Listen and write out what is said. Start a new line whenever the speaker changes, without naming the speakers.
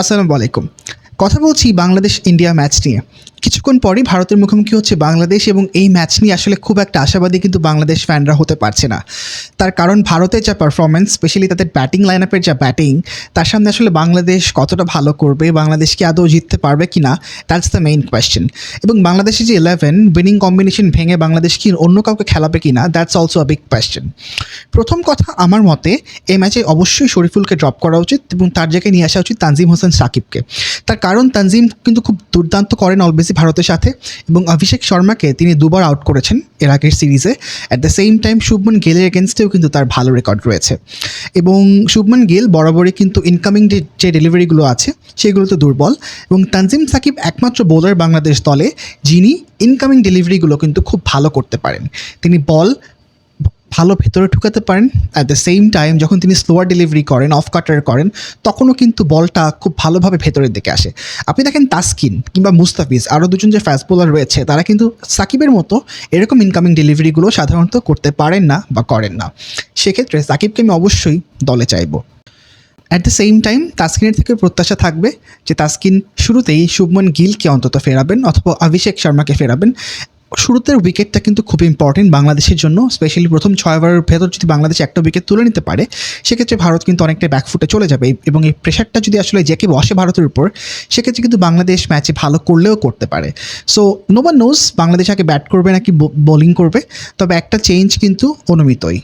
আসসালামু আলাইকুম। কথা বলছি বাংলাদেশ ইন্ডিয়া ম্যাচ নিয়ে। কিছুক্ষণ পরেই ভারতের মুখোমুখি হচ্ছে বাংলাদেশ এবং এই ম্যাচ নিয়ে আসলে খুব একটা আশাবাদী কিন্তু বাংলাদেশ ফ্যানরা হতে পারছে না। তার কারণ ভারতের যা পারফরমেন্স স্পেশালি তাদের ব্যাটিং লাইন আপের যা ব্যাটিং তার সামনে আসলে বাংলাদেশ কতটা ভালো করবে, বাংলাদেশ কি আদৌ জিততে পারবে কি না দ্যাটস দ্য মেইন কোয়েশ্চেন এবং বাংলাদেশের যে ইলেভেন উইনিং কম্বিনেশন ভেঙে বাংলাদেশ কি অন্য কাউকে খেলাবে কি না that's also a big question প্রথম কথা আমার মতে, এই ম্যাচে অবশ্যই শরীফুলকে ড্রপ করা উচিত এবং তার জায়গায় নিয়ে আসা উচিত তানজিম হোসেন সাকিবকে। তার কারণ তানজিম কিন্তু খুব দুর্দান্ত করেন অলবেসি ভারতের সাথে এবং অভিষেক শর্মাকে তিনি দুবার আউট করেছেন এর আগের সিরিজে at the same time Shubman গেলের এগেনস্টেও কিন্তু তার ভালো রেকর্ড রয়েছে। এবং শুভমন গেল বরাবরই কিন্তু ইনকামিং যে ডেলিভারিগুলো আছে, সেগুলো তো দুর্বল। এবং তানজিম সাকিব একমাত্র বোলার বাংলাদেশ দলে, যিনি ইনকামিং ডেলিভারিগুলো কিন্তু খুব ভালো করতে পারেন। তিনি বল ভালো ভেতরে ঢুকাতে পারেন। অ্যাট দ্য সেম টাইম যখন তিনি স্লোয়ার ডেলিভারি করেন অফ কাটার করেন, তখনও কিন্তু বলটা খুব ভালোভাবে ভেতরের দিকে আসে। আপনি দেখেন তাসকিন কিংবা মুস্তাফিজ, আরও দুজন যে ফাস্ট বোলার রয়েছে, তারা কিন্তু সাকিবের মতো এরকম ইনকামিং ডেলিভারিগুলো সাধারণত করতে পারেন না বা করেন না। সেক্ষেত্রে সাকিবকে আমি অবশ্যই দলে চাইব। অ্যাট দ্য সেম টাইম তাসকিনের থেকে প্রত্যাশা থাকবে যে তাসকিন শুরুতেই শুভমন গিলকে অন্তত ফেরাবেন অথবা অভিষেক শর্মাকে ফেরাবেন। শুরুতে উইকেটটা কিন্তু খুব ইম্পর্টেন্ট বাংলাদেশের জন্য স্পেশালি প্রথম ছয় ওভারের ভেতর যদি বাংলাদেশ একটা উইকেট তুলে নিতে পারে, সেক্ষেত্রে ভারত কিন্তু অনেকটা ব্যাকফুটে চলে যাবে। এবং এই প্রেশারটা যদি আসলে জেকে বসে ভারতের উপর, সেক্ষেত্রে কিন্তু বাংলাদেশ ম্যাচে ভালো করলেও করতে পারে। So no one knows Bangladesh আগে ব্যাট করবে নাকি বোলিং করবে, তবে একটা চেঞ্জ কিন্তু অনুমিতই।